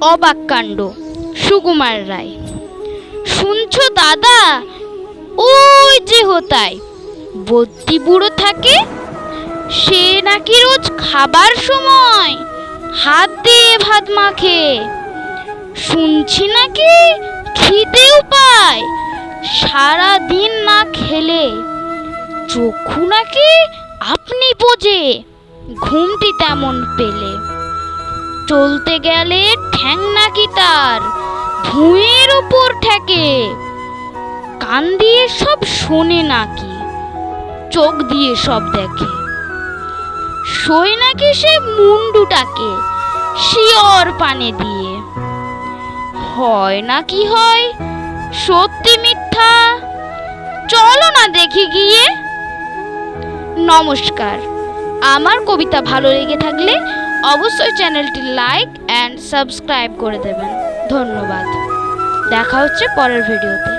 অবাক কাণ্ড, সুকুমার রায়। শুনছো দাদা? ওই যে হোতায়। বদ্যি বুড়ো থাকে, সে নাকি রোজ খাবার সময় হাত দিয়ে ভাত মাখে। শুনছি নাকি খিদেও পায় সারা দিন না খেলে। চক্ষু নাকি আপনি তেমন পেলে? চলতে গেলে ঠ্যাং নাকি তার ভুঁয়ের ওপর ঠেকে। কান দিয়ে সব শোনে নাকি, চোখ দিয়ে সব দেখে। সই নাকি সে মুন্ডুটাকে শিওর পানে দিয়ে। হয় না কি হয়, সত্যি মিথ্যা, চলো না দেখি গিয়ে। নমস্কার। আমার কবিতা ভালো লেগে থাকলে অবশ্যই চ্যানেলটি লাইক অ্যান্ড সাবস্ক্রাইব করে দেবেন। ধন্যবাদ। দেখা হচ্ছে পরের ভিডিওতে।